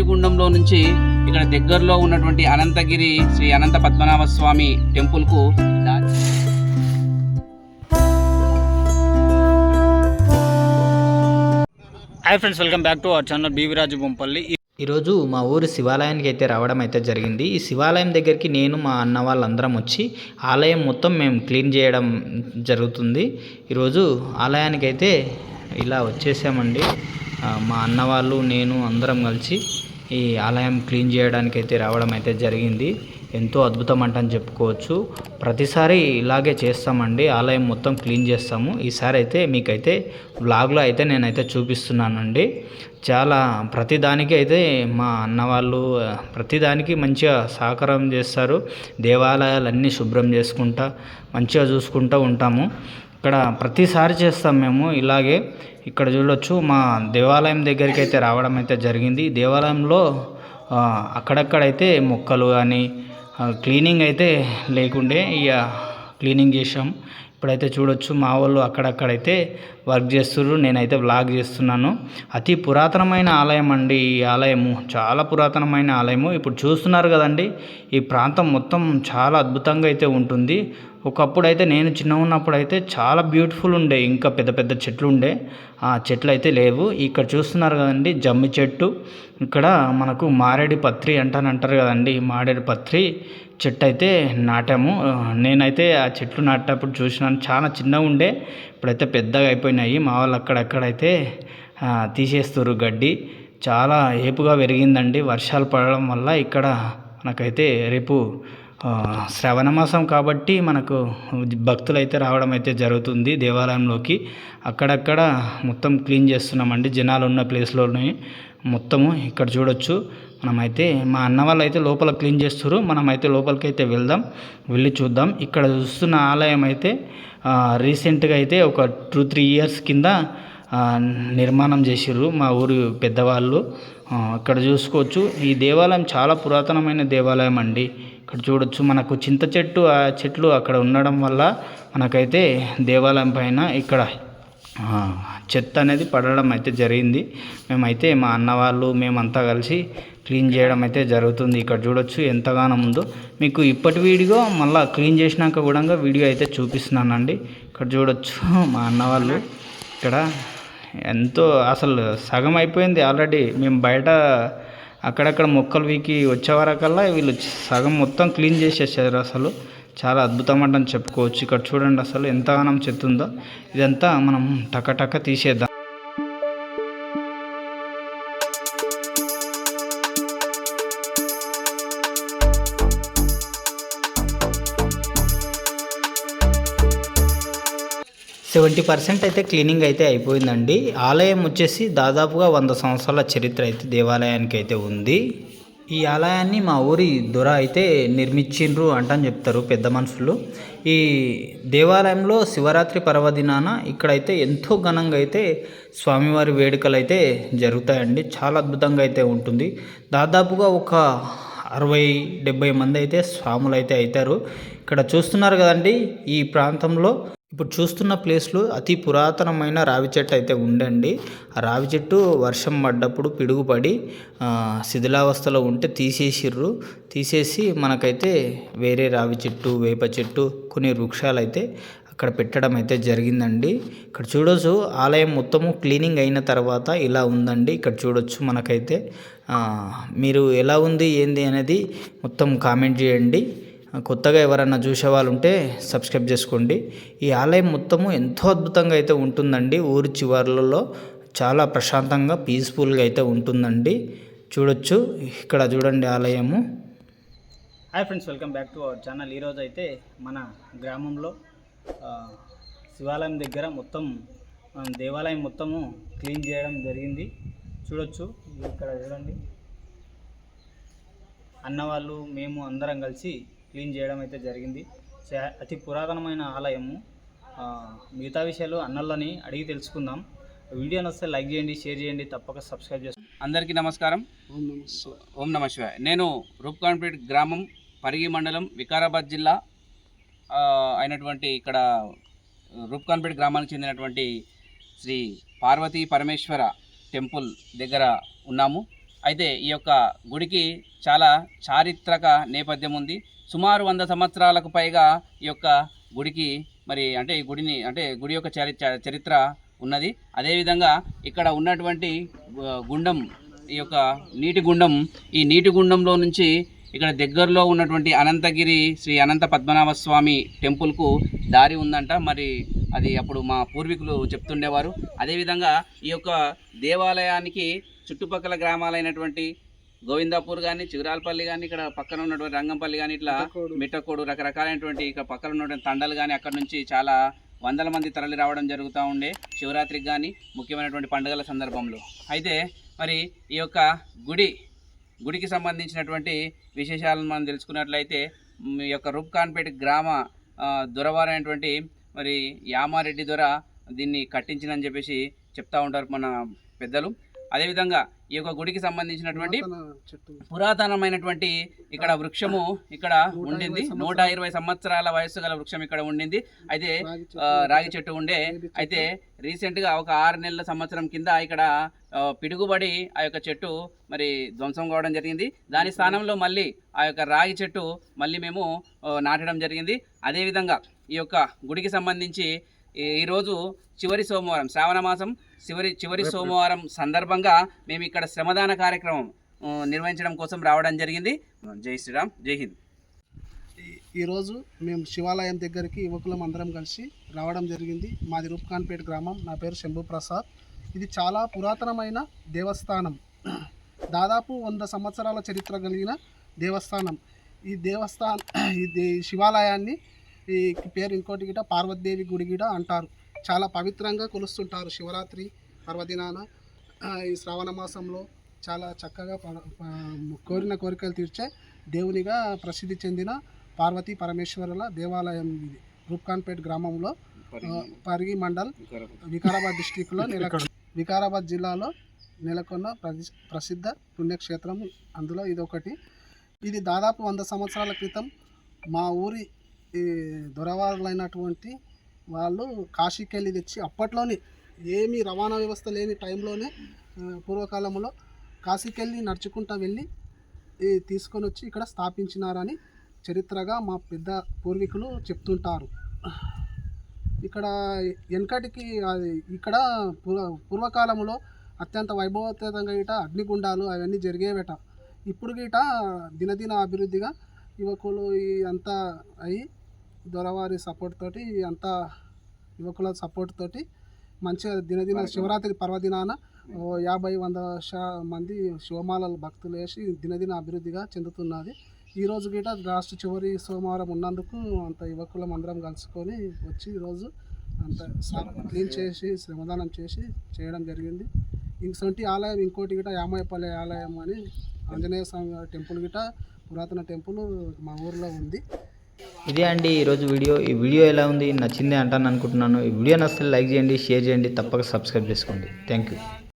నీటి గుండంలో నుంచి ఇక్కడ దగ్గరలో ఉన్నటువంటి Ananthagiri Shri Anantha Padmanabha Swamy టెంపుల్కు hi friends welcome back to our channel బీవిరాజు Bompalli ఈరోజు మా ఊరు శివాలయానికి అయితే రావడం అయితే జరిగింది. ఈ శివాలయం దగ్గరికి నేను మా అన్న వాళ్ళందరం వచ్చి ఆలయం మొత్తం మేము క్లీన్ చేయడం జరుగుతుంది. ఈరోజు ఆలయానికి అయితే ఇలా వచ్చేసామండి. మా అన్న వాళ్ళు నేను అందరం కలిసి ఈ ఆలయం క్లీన్ చేయడానికి అయితే రావడం అయితే జరిగింది. ఎంతో అద్భుతం అంటని చెప్పుకోవచ్చు. ప్రతిసారి ఇలాగే చేస్తామండి. ఆలయం మొత్తం క్లీన్ చేస్తాము. ఈసారి అయితే మీకైతే బ్లాగ్లో అయితే నేనైతే చూపిస్తున్నానండి. చాలా ప్రతిదానికి అయితే మా అన్న వాళ్ళు ప్రతిదానికి మంచిగా సహకారం చేస్తారు. దేవాలయాలన్నీ శుభ్రం చేసుకుంటా మంచిగా చూసుకుంటూ ఉంటాము. ఇక్కడ ప్రతిసారి చేస్తాం మేము. ఇలాగే ఇక్కడ చూడొచ్చు మా దేవాలయం దగ్గరికి అయితే రావడం అయితే జరిగింది. దేవాలయంలో అక్కడక్కడైతే మొక్కలు కానీ క్లీనింగ్ అయితే లేకుండే ఇక క్లీనింగ్ చేసాం ఇప్పుడైతే చూడొచ్చు మా వాళ్ళు అక్కడక్కడైతే వర్క్ చేస్తుర్రు. నేనైతే వ్లాగ్ చేస్తున్నాను. అతి పురాతనమైన ఆలయం అండి ఈ ఆలయము. చాలా పురాతనమైన ఆలయము. ఇప్పుడు చూస్తున్నారు కదండి ఈ ప్రాంతం మొత్తం చాలా అద్భుతంగా అయితే ఉంటుంది. ఒకప్పుడు అయితే నేను చిన్న ఉన్నప్పుడు అయితే చాలా బ్యూటిఫుల్ ఉండే ఇంకా పెద్ద పెద్ద చెట్లు ఉండే ఆ చెట్లు అయితే లేవు. ఇక్కడ చూస్తున్నారు కదండి జమ్మి చెట్టు. ఇక్కడ మనకు మారేడు పత్రి అంటాను అంటారు కదండి మారేడు పత్రి చెట్టు అయితే నాటాము నేనైతే ఆ చెట్లు నాటేటప్పుడు చూసినాను. చాలా చిన్నగా ఉండే ఇప్పుడైతే పెద్దగా అయిపోయినాయి. మా వాళ్ళు అక్కడక్కడైతే తీసేస్తారు గడ్డి. చాలా ఏపుగా పెరిగిందండి. వర్షాలు పడడం వల్ల ఇక్కడ మనకైతే రేపు శ్రవణ మాసం కాబట్టి మనకు భక్తులు అయితే రావడం అయితే జరుగుతుంది దేవాలయంలోకి. అక్కడక్కడ మొత్తం క్లీన్ చేస్తున్నామండి. జనాలు ఉన్న ప్లేస్లోనే మొత్తము ఇక్కడ చూడొచ్చు. మనమైతే మా అన్న వాళ్ళు అయితే లోపల క్లీన్ చేస్తారు మనమైతే లోపలికి అయితే వెళ్దాం వెళ్ళి చూద్దాం. ఇక్కడ చూస్తున్న ఆలయం అయితే రీసెంట్గా అయితే ఒక టూ త్రీ ఇయర్స్ కింద నిర్మాణం చేసిర్రు మా ఊరు పెద్దవాళ్ళు. అక్కడ ఇక్కడ చూసుకోవచ్చు. ఈ దేవాలయం చాలా పురాతనమైన దేవాలయం అండి. ఇక్కడ చూడొచ్చు. మనకు చింత చెట్టు ఆ చెట్లు అక్కడ ఉండడం వల్ల మనకైతే దేవాలయం పైన ఇక్కడ చెత్త అనేది పడడం అయితే జరిగింది. మేమైతే మా అన్న వాళ్ళు మేమంతా కలిసి క్లీన్ చేయడం అయితే జరుగుతుంది. ఇక్కడ చూడొచ్చు ఎంతగానో ఉందో మీకు ఇప్పటి వీడియో మళ్ళీ క్లీన్ చేసినాక కూడా వీడియో అయితే చూపిస్తున్నానండి. ఇక్కడ చూడొచ్చు మా అన్న వాళ్ళు. ఇక్కడ ఎంతో అసలు సగం అయిపోయింది ఆల్రెడీ. మేము బయట అక్కడక్కడ మొక్కలు వీకి వచ్చే వరకల్లా వీళ్ళు సగం మొత్తం క్లీన్ చేసేసారు అసలు. చాలా అద్భుతం అంటే చెప్పుకోవచ్చు. ఇక్కడ చూడండి అసలు ఎంతగానం చెత్త ఉందో ఇదంతా మనం టక టక తీసేద్దాం. ట్వంటీ పర్సెంట్ అయితే క్లీనింగ్ అయితే అయిపోయిందండి. ఆలయం వచ్చేసి దాదాపుగా వంద సంవత్సరాల చరిత్ర అయితే దేవాలయానికి అయితే ఉంది. ఈ ఆలయాన్ని మా ఊరి దొర అయితే నిర్మించిండ్రు అంటని చెప్తారు పెద్ద మనుషులు. ఈ దేవాలయంలో శివరాత్రి పర్వదినాన ఇక్కడైతే ఎంతో ఘనంగా అయితే స్వామివారి వేడుకలు అయితే జరుగుతాయండి. చాలా అద్భుతంగా అయితే ఉంటుంది. దాదాపుగా ఒక అరవై డెబ్బై మంది అయితే స్వాములు అయితే అవుతారు. ఇక్కడ చూస్తున్నారు కదండి ఈ ప్రాంతంలో ఇప్పుడు చూస్తున్న ప్లేస్లో అతి పురాతనమైన రావి చెట్టు అయితే ఉండండి ఆ రావి చెట్టు వర్షం పడ్డప్పుడు పిడుగుపడి శిథిలావస్థలో ఉంటే తీసేసిర్రు. తీసేసి మనకైతే వేరే రావి చెట్టు వేప చెట్టు కొన్ని వృక్షాలు అయితే అక్కడ పెట్టడం అయితే జరిగిందండి. ఇక్కడ చూడొచ్చు ఆలయం మొత్తము క్లీనింగ్ అయిన తర్వాత ఇలా ఉందండి. ఇక్కడ చూడొచ్చు మనకైతే. మీరు ఎలా ఉంది ఏంది అనేది మొత్తం కామెంట్ చేయండి. కొత్తగా ఎవరైనా చూసే వాళ్ళు ఉంటే సబ్స్క్రైబ్ చేసుకోండి. ఈ ఆలయం మొత్తము ఎంతో అద్భుతంగా అయితే ఉంటుందండి. ఊరి చివర్లలో చాలా ప్రశాంతంగా పీస్ఫుల్గా అయితే ఉంటుందండి. చూడొచ్చు. ఇక్కడ చూడండి ఆలయము. Hi friends welcome back to our channel ఈరోజు అయితే మన గ్రామంలో శివాలయం దగ్గర మొత్తం దేవాలయం మొత్తము క్లీన్ చేయడం జరిగింది. చూడొచ్చు. ఇక్కడ చూడండి. అన్నవాళ్ళు మేము అందరం కలిసి క్లీన్ చేయడం అయితే జరిగింది. అతి పురాతనమైన ఆలయము. మిగతా విషయాలు అన్నల్లోని అడిగి తెలుసుకుందాం. వీడియో నచ్చితే లైక్ చేయండి షేర్ చేయండి తప్పక సబ్స్క్రైబ్ చేసుకోండి అందరికీ నమస్కారం. ఓం నమ శివాయ. నేను రూప్కాన్పేట్ గ్రామం పరిగి మండలం వికారాబాద్ జిల్లా అయినటువంటి ఇక్కడ రూప్కాన్పేట్ గ్రామానికి చెందినటువంటి శ్రీ పార్వతీ పరమేశ్వర టెంపుల్ దగ్గర ఉన్నాము. అయితే ఈ యొక్క గుడికి చాలా చారిత్రక నేపథ్యం ఉంది. సుమారు వంద సంవత్సరాలకు పైగా ఈ యొక్క గుడికి మరి అంటే ఈ గుడిని అంటే గుడి యొక్క చరి చరిత్ర ఉన్నది. అదేవిధంగా ఇక్కడ ఉన్నటువంటి గుండం ఈ యొక్క నీటి గుండం ఈ నీటి గుండంలో నుంచి ఇక్కడ దగ్గరలో ఉన్నటువంటి అనంతగిరి శ్రీ అనంత పద్మనాభ స్వామి టెంపుల్కు దారి ఉందంట. మరి అది అప్పుడు మా పూర్వీకులు చెప్తుండేవారు. అదేవిధంగా ఈ యొక్క దేవాలయానికి చుట్టుపక్కల గ్రామాలైనటువంటి గోవిందాపూర్ కానీ చిగురాలపల్లి కానీ ఇక్కడ పక్కన ఉన్నటువంటి రంగంపల్లి కానీ ఇట్లా మిట్టకోడు. రకరకాలైనటువంటి ఇక్కడ పక్కన ఉన్నటువంటి తండలు కానీ అక్కడ నుంచి చాలా వందల మంది తరలి రావడం జరుగుతూ ఉండే శివరాత్రికి కానీ ముఖ్యమైనటువంటి పండుగల సందర్భంలో. అయితే మరి ఈ యొక్క గుడి గుడికి సంబంధించినటువంటి విశేషాలను మనం తెలుసుకున్నట్లయితే ఈ యొక్క రూప్కాన్పేట గ్రామ దొరవారైనటువంటి మరి యామారెడ్డి దొర దీన్ని కట్టించిందని చెప్పేసి చెప్తా ఉంటారు మన పెద్దలు. అదేవిధంగా ఈ యొక్క గుడికి సంబంధించినటువంటి పురాతనమైనటువంటి ఇక్కడ వృక్షము ఇక్కడ ఉండింది. నూట ఇరవై సంవత్సరాల వయస్సు గల వృక్షం ఇక్కడ ఉండింది. అయితే రాగి చెట్టు ఉండే అయితే రీసెంట్గా ఒక ఆరు నెలల సంవత్సరం కింద ఇక్కడ పిడుగుబడి ఆ యొక్క చెట్టు మరి ధ్వంసం కావడం జరిగింది. దాని స్థానంలో మళ్ళీ ఆ యొక్క రాగి చెట్టు మళ్ళీ మేము నాటడం జరిగింది. అదేవిధంగా ఈ యొక్క గుడికి సంబంధించి ఈరోజు చివరి సోమవారం శ్రావణ మాసం చివరి చివరి సోమవారం సందర్భంగా మేము ఇక్కడ శ్రమదాన కార్యక్రమం నిర్వహించడం కోసం రావడం జరిగింది. జై శ్రీరామ్ జై హింద్. ఈరోజు మేము శివాలయం దగ్గరికి యువకులం అందరం కలిసి రావడం జరిగింది. మాది రూప్ఖాన్పేట గ్రామం. నా పేరు శంభు ప్రసాద్. ఇది చాలా పురాతనమైన దేవస్థానం. దాదాపు వంద సంవత్సరాల చరిత్ర కలిగిన దేవస్థానం. ఈ దేవస్థానం ఈ శివాలయాన్ని ఈ పేరు ఇంకోటి గిట పార్వతీదేవి గుడి గిట అంటారు. చాలా పవిత్రంగా కొలుస్తుంటారు శివరాత్రి పర్వదినాన. ఈ శ్రావణ మాసంలో చాలా చక్కగా ప- కోరిన కోరికలు తీర్చే దేవునిగా ప్రసిద్ధి చెందిన పార్వతీ పరమేశ్వరుల దేవాలయం ఇది. రూప్ఖాన్పేట్ గ్రామంలో పరిగి మండల్ వికారాబాద్ డిస్టిక్లో నెలకొన్న వికారాబాద్ జిల్లాలో నెలకొన్న ప్రసి- ప్రసిద్ధ పుణ్యక్షేత్రం అందులో ఇది ఒకటి ఇది దాదాపు వంద సంవత్సరాల క్రితం మా ఊరి ఈ దొరవారులైనటువంటి వాళ్ళు కాశీకి వెళ్ళి తెచ్చి అప్పట్లోనే ఏమీ రవాణా వ్యవస్థ లేని టైంలోనే పూర్వకాలంలో కాశీకి వెళ్ళి నడుచుకుంటూ వెళ్ళి ఈ తీసుకొని వచ్చి ఇక్కడ స్థాపించినారని చరిత్రగా మా పెద్ద పూర్వీకులు చెప్తుంటారు. ఇక్కడ వెనకటికి ఇక్కడ పూర్వ పూర్వకాలంలో అత్యంత వైభవోపేతంగా గిట అగ్నిగుండాలు అవన్నీ జరిగేవేట. ఇప్పుడు గిట దినదిన అభివృద్ధిగా యువకులు ఈ అంతా అయి దొరవారి సపోర్ట్ తోటి అంతా యువకుల సపోర్ట్ తోటి మంచిగా దినదిన శివరాత్రి పర్వదినాన ఓ యాభై వంద మంది శివమాలల భక్తులు వేసి దినదిన అభివృద్ధిగా చెందుతున్నది. ఈ రోజు గిట లాస్ట్ చివరి సోమవారం ఉన్నందుకు అంత యువకులం అందరం కలుసుకొని వచ్చి ఈరోజు అంత క్లీన్ చేసి శ్రమదానం చేసి చేయడం జరిగింది. ఇంకొంటి ఆలయం ఇంకోటి గిట యామాయపల్లి ఆలయం అని ఆంజనేయ స్వామి టెంపుల్ గిట పురాతన టెంపుల్ మా ఊర్లో ఉంది. ఇదే అండి ఈరోజు వీడియో. ఈ వీడియో ఎలా ఉంది? నచ్చింది అంటాను అనుకుంటున్నాను. ఈ వీడియో నచ్చితే లైక్ చేయండి షేర్ చేయండి. తప్పక సబ్స్క్రైబ్ చేసుకోండి. Thank you.